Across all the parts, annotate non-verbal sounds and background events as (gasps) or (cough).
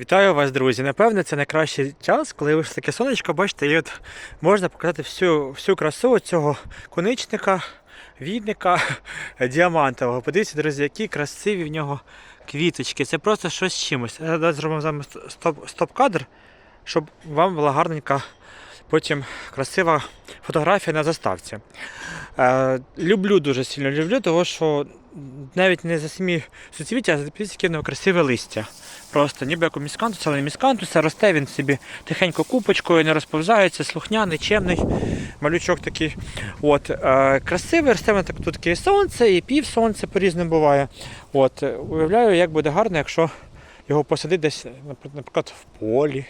Вітаю вас, друзі! Напевне, це найкращий час, коли вийшло таке сонечко, бачите, і от можна показати всю, всю красу цього коничника, відника (laughs) діамантового. Подивіться, друзі, які красиві в нього квіточки. Це просто щось з чимось. Я зробимо з вами стоп- стоп-кадр, щоб вам була гарненька потім красива фотографія на заставці. Е, люблю дуже сильно люблю, тому що навіть не за самі суцвіття, а за в нього красиве листя. Просто ніби як у міскантуса, але не міскантуса, росте він собі тихенько купочкою, не розповзається, слухняний, чемний, малючок такий. От, е, красивий, росте він так, тут і сонце, і пів сонця по-різному буває. От, уявляю, як буде гарно, якщо його посадити десь, наприклад, в полі.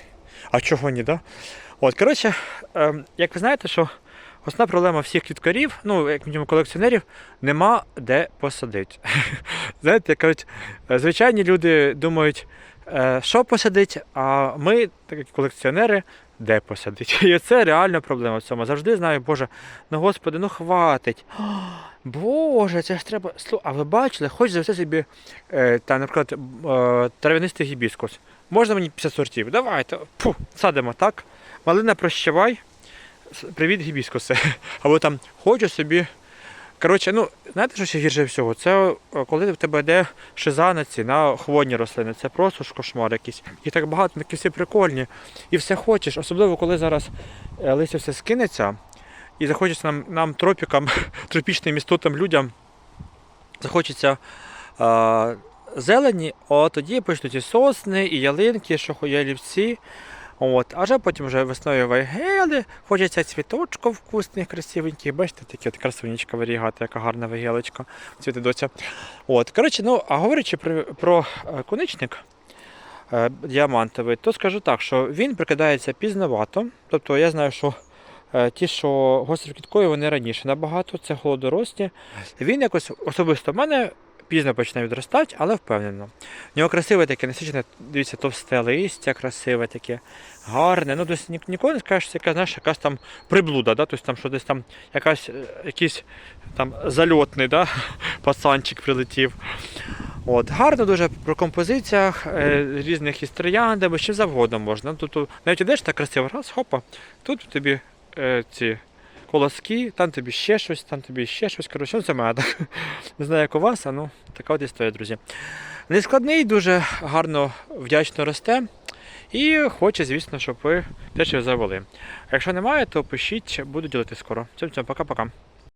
А чого ні, да? От, коротше, е, як ви знаєте, що основна проблема всіх квіткарів, ну, як мінімум колекціонерів, нема де посадити. (laughs) Знаєте, кажуть, звичайні люди думають, е, що посадити, а ми, так як колекціонери, де посадити. (laughs) І це реальна проблема в цьому. Завжди знаю, Боже, ну господи, ну хватить. (gasps) Боже, це ж треба. А ви бачили, хоч завести собі, е, та, наприклад, е, трав'янистий гібіскус. Можна мені 50 сортів? Давайте. Фу, садимо, так? Малина прощавай. Привіт, гібіскусе. (laughs) Або там хочу собі. Коротше, ну, знаєте, що ще гірше всього? Це коли в тебе йде шиза на ці, на хвойні рослини. Це просто ж кошмар якийсь. І так багато, такі всі прикольні. І все хочеш, особливо коли зараз е, листя все скинеться, і захочеться нам, нам тропікам, (laughs) тропічним істотам, людям, захочеться е, зелені, от тоді почнуть і сосни, і ялинки, що ялівці. От, а вже потім вже весною вайгели, хочеться цвіточків вкусних, красивеньких. Бачите, такі от красунечка варігата, яка гарна вигелочка, цвіти доця. От, коротше, ну, а говорячи про, про е, коничник е, діамантовий, то скажу так, що він прикидається пізновато. Тобто я знаю, що е, ті, що гостроквіткові, вони раніше набагато, це холодоросні. Він якось особисто в мене пізно почне відростати, але впевнено. В нього красиве таке насичене, дивіться, товсте листя, красиве таке, гарне. Ну, тобто ні- ніколи не скажеш, це знаєш, якась там приблуда, да? тобто там, що десь там якась, е, якийсь там зальотний да? (laughs) пацанчик прилетів. От, гарно дуже про композиціях е, різних із трояндами, що завгодно можна. Тобто, навіть ідеш так красиво, раз, хопа, тут тобі е, ці колоски, там тобі ще щось, там тобі ще щось. Коротше, ну це мене так. (laughs) Не знаю, як у вас, а ну така от історія, друзі. Нескладний, дуже гарно, вдячно росте. І хоче, звісно, щоб ви теж завели. Якщо немає, то пишіть, буду ділити скоро. Цьому, цьому пока-пока.